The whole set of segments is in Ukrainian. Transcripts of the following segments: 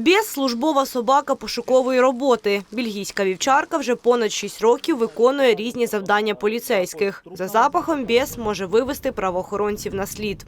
Біс – службова собака пошукової роботи. Більгійська вівчарка вже понад 6 років виконує різні завдання поліцейських. За запахом біс може вивести правоохоронців на слід.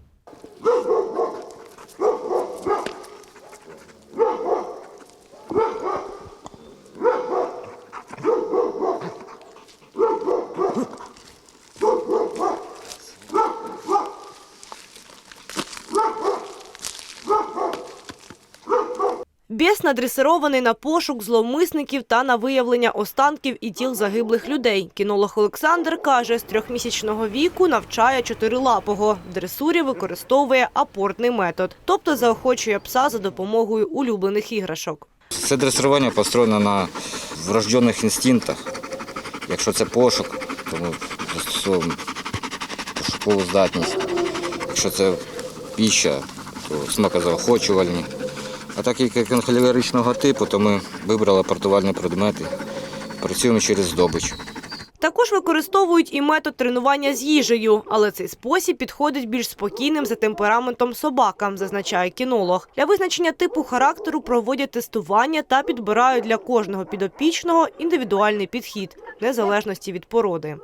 Біс надресирований на пошук зловмисників та на виявлення останків і тіл загиблих людей. Кінолог Олександр каже, з трьохмісячного віку навчає чотирилапого. В дресурі використовує апортний метод, тобто заохочує пса за допомогою улюблених іграшок. Це дресирування построєно на врожденних інстинктах. Якщо це пошук, то ми пошукову здатність. Якщо це піща, то смакозаохочувальні. А так як він типу, то ми вибрали апортувальні предмети. Працюємо через здобич. Також використовують і метод тренування з їжею, але цей спосіб підходить більш спокійним за темпераментом собакам, зазначає кінолог. Для визначення типу характеру проводять тестування та підбирають для кожного підопічного індивідуальний підхід, незалежності від породи.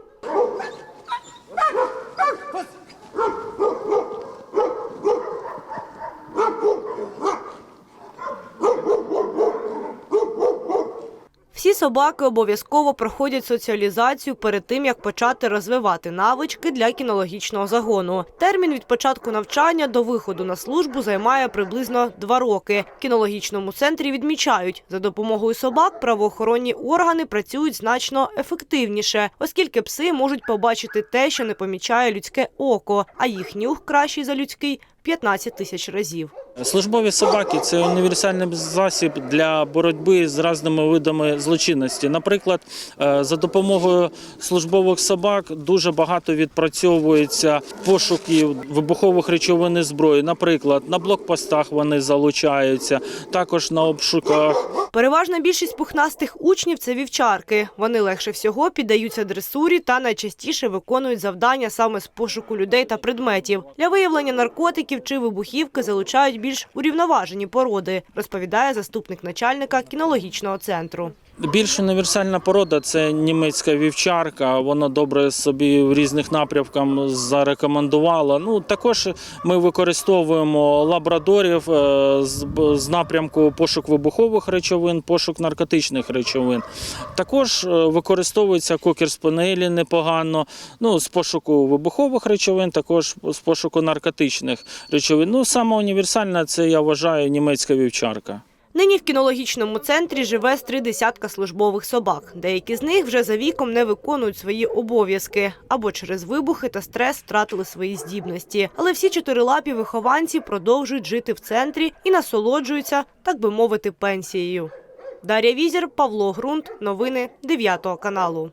Всі собаки обов'язково проходять соціалізацію перед тим, як почати розвивати навички для кінологічного загону. Термін від початку навчання до виходу на службу займає приблизно два роки. В кінологічному центрі відмічають, за допомогою собак правоохоронні органи працюють значно ефективніше, оскільки пси можуть побачити те, що не помічає людське око, а їх нюх кращий за людський 15 тисяч разів. Службові собаки це універсальний засіб для боротьби з різними видами злочинності. Наприклад, е, за допомогою службових собак дуже багато відпрацьовується пошуків вибухових речовин і зброї. Наприклад, на блокпостах вони залучаються, також на обшуках. Переважна більшість пухнастих учнів це вівчарки. Вони легше всього піддаються дресурі та найчастіше виконують завдання саме з пошуку людей та предметів. Для виявлення наркотиків чи вибухівки залучають більш урівноважені породи, розповідає заступник начальника кінологічного центру. Більш універсальна порода це німецька вівчарка. Вона добре собі в різних напрямках зарекомендувала. Ну також ми використовуємо лабрадорів е, з, напрямку пошук вибухових речовин, пошук наркотичних речовин. Також е, використовується кокер спанелі непогано. Ну з пошуку вибухових речовин, також з пошуку наркотичних речовин. Ну саме універсальна це я вважаю німецька вівчарка. Нині в кінологічному центрі живе з три десятка службових собак. Деякі з них вже за віком не виконують свої обов'язки або через вибухи та стрес втратили свої здібності. Але всі чотирилапі вихованці продовжують жити в центрі і насолоджуються, так би мовити, пенсією. Дар'я Візір, Павло Грунт. Новини 9 каналу.